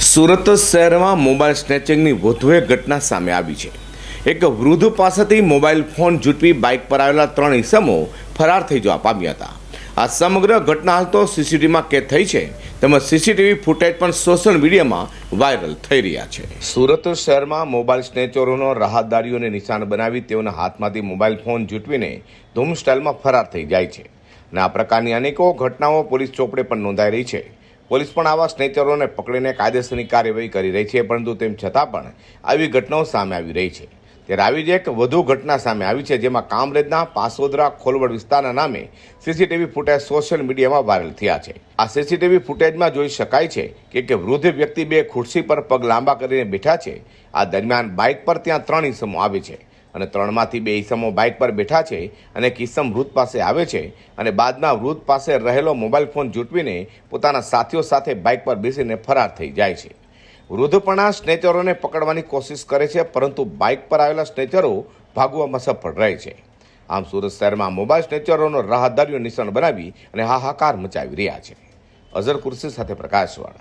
સુરત શહેરમાં મોબાઈલ સ્નેચિંગની વધુ એક ઘટના સામે આવી છે. એક વૃદ્ધ પાસેથી મોબાઈલ ફોન જૂટવી બાઇક પર આવેલા ત્રણ ઇસમો ફરાર થઈ જવા પામ્યા હતા. આ સમગ્ર ઘટના હાલ તો સીસીટીવીમાં કેદ થઈ છે. તેમજ સીસીટીવી ફૂટેજ પણ સોશિયલ મીડિયામાં વાયરલ થઈ રહ્યા છે. સુરત શહેરમાં મોબાઈલ સ્નેચરોનો રાહતદારીઓને નિશાન બનાવી તેઓના હાથમાંથી મોબાઈલ ફોન જૂટવીને ધૂમ સ્ટાઇલમાં ફરાર થઈ જાય છે. અને આ પ્રકારની અનેકો ઘટનાઓ પોલીસ ચોપડે પણ નોંધાઈ રહી છે. પોલીસ પણ આવા સ્નેચરોને પકડીને કાયદેસરની કાર્યવાહી કરી રહી છે, પરંતુ તેમ છતાં પણ આવી ઘટનાઓ સામે આવી રહી છે. ત્યારે આવી જ એક વધુ ઘટના સામે આવી છે, જેમાં કામરેજના પાસોદરા ખોલવડ વિસ્તારના નામે સીસીટીવી ફૂટેજ સોશિયલ મીડિયામાં વાયરલ થયા છે. આ સીસીટીવી ફૂટેજમાં જોઈ શકાય છે કે એક વૃદ્ધ વ્યક્તિ બે ખુરશી પર પગ લાંબા કરીને બેઠા છે. આ દરમિયાન બાઇક પર ત્યાં ત્રણ ઇસમો આવે છે. અને ત્રણમાંથી બે ઈસમો બાઇક પર બેઠા છે અને એક વૃદ્ધ પાસે આવે છે અને બાદમાં વૃદ્ધ પાસે રહેલો મોબાઈલ ફોન જૂટવીને પોતાના સાથીઓ સાથે બાઇક પર બેસીને ફરાર થઈ જાય છે. વૃદ્ધ પણ આ સ્નેચરોને પકડવાની કોશિશ કરે છે, પરંતુ બાઇક પર આવેલા સ્નેચરો ભાગવામાં સફળ રહે છે. આમ સુરત શહેરમાં મોબાઈલ સ્નેચરોનો રાહદારીઓ નિશાન બનાવી અને હાહાકાર મચાવી રહ્યા છે. અઝર કુર્સી સાથે પ્રકાશવાળા.